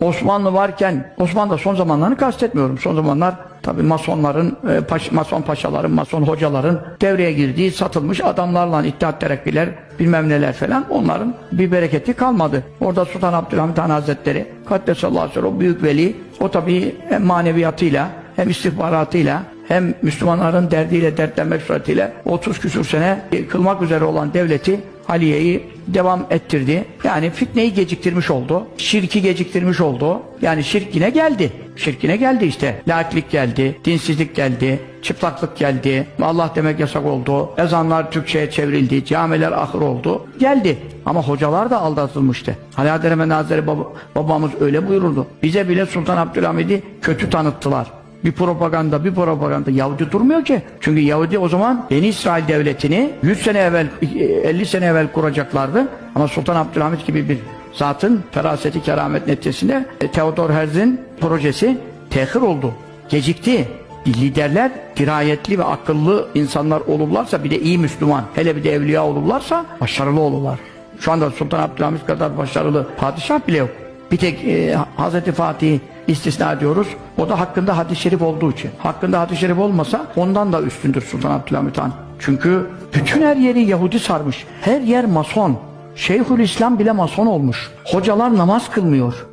Osmanlı varken, Osmanlı son zamanlarını kastetmiyorum. Son zamanlar tabi masonların, e, paş- mason paşaların, mason hocaların devreye girdiği satılmış adamlarla İttihat Terakkiler bilmem neler falan onların bir bereketi kalmadı. Orada Sultan Abdülhamit Han Hazretleri Kaddesallahu aleyhi o büyük veli o tabi hem maneviyatıyla hem istihbaratıyla hem Müslümanların derdiyle dertlenmek suretiyle 30 küsur sene kılmak üzere olan devleti Aliye'yi devam ettirdi. Yani fitneyi geciktirmiş oldu. Şirki geciktirmiş oldu. Yani şirk yine geldi. Şirk yine geldi işte. Laiklik geldi, dinsizlik geldi, çıplaklık geldi, Allah demek yasak oldu, ezanlar Türkçe'ye çevrildi, camiler ahır oldu. Geldi. Ama hocalar da aldatılmıştı. Ali Adem Efendi Hazretleri baba- babamız öyle buyururdu. Bize bile Sultan Abdülhamid'i kötü tanıttılar. Bir propaganda, bir propaganda. Yahudi durmuyor ki. Çünkü Yahudi o zaman Beni İsrail devletini 100 sene evvel, 50 sene evvel kuracaklardı. Ama Sultan Abdülhamit gibi bir zatın feraseti, keramet neticesinde e, Theodor Herzl'in projesi tehir oldu. Gecikti. Liderler dirayetli ve akıllı insanlar olurlarsa bir de iyi Müslüman, hele bir de evliya olurlarsa başarılı olurlar. Şu anda Sultan Abdülhamit kadar başarılı padişah bile yok. Bir tek e, Hazreti Fatih'i istisna ediyoruz. O da hakkında hadis-i şerif olduğu için. Hakkında hadis-i şerif olmasa ondan da üstündür Sultan Abdülhamit Han. Çünkü bütün her yeri Yahudi sarmış. Her yer mason. Şeyhülislam bile mason olmuş. Hocalar namaz kılmıyor.